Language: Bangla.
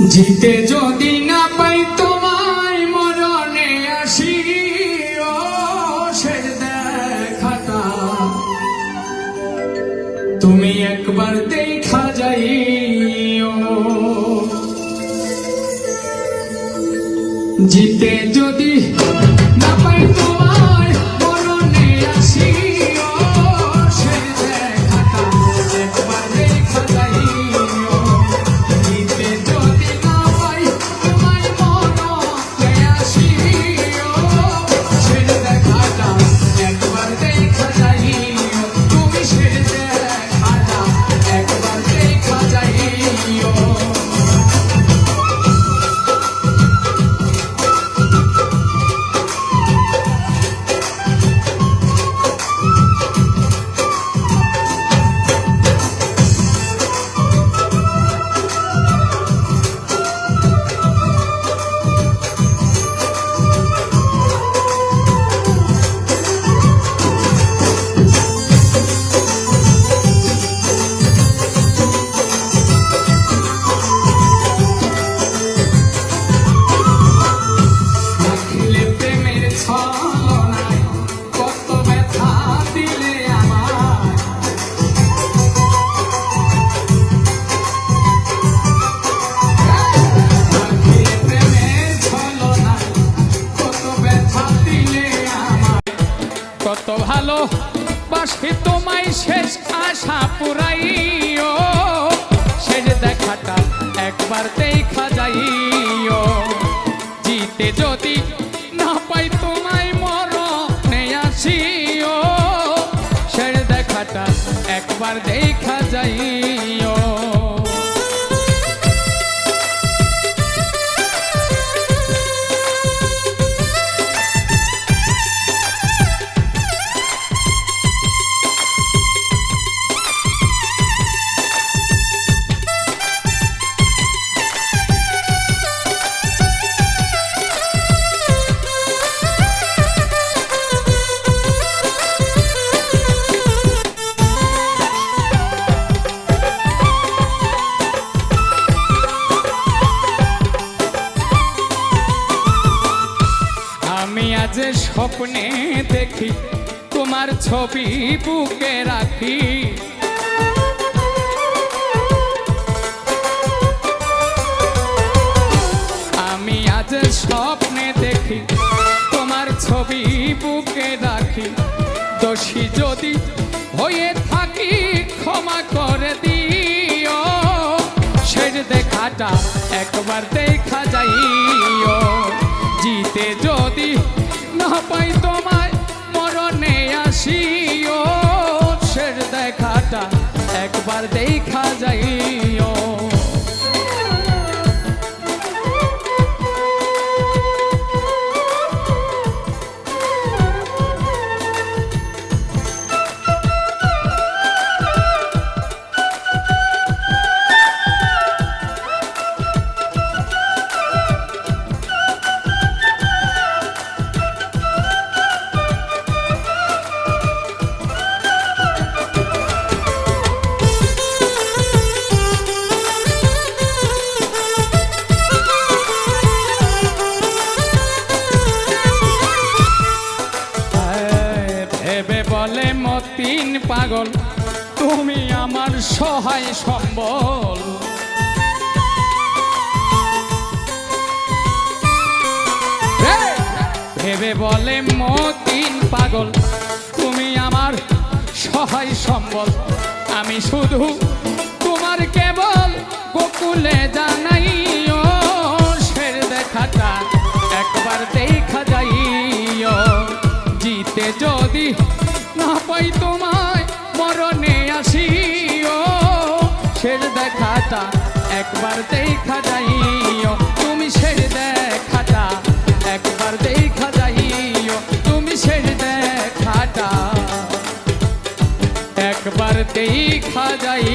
জিতে যদি না পাই তোমায় মরণে আসি, ও শেষ দেখাটা তুমি একবার দেখা যাই জিতে যদি না পাই তোমায় বাসি তোমায় শেষ আশা পুরাইও। শেষ দেখাটা একবার দেখা যাইও। জিতে যদি না পাই তোমায় মরণে আসিও। শেষ দেখাটা একবার দেখা যাইও। আজ স্বপ্নে দেখি, তোমার ছবি বুকে রাখি। আমি আজ স্বপ্নে দেখি, তোমার ছবি বুকে রাখি। দোষী যদি হয়ে থাকি, ক্ষমা করে দিও। শেষ দেখাটা একবার দেখা যাইও। জিতে যদি পাই তোমায় মরণে আসিও। শেষ দেখাটা একবার দেখা যাইও ভেবে বলে মতিন পাগল। তুমি আমার সহায় সম্বল! ভেবে বলে মতিন পাগল। তুমি আমার সহায় সম্বল। আমি শুধু তোমার কেবল গোকুলে জানাইও। শের দেখাটা একবার দেখা যাইও। জিতে যদি পাই তোমায় মরণে আসিও। শের দেখাটা একবার দেখা যাইও। তুমি শের দেখাটা একবার দেখা যাইও। তুমি শের দেখাটা একবার দেখা যাই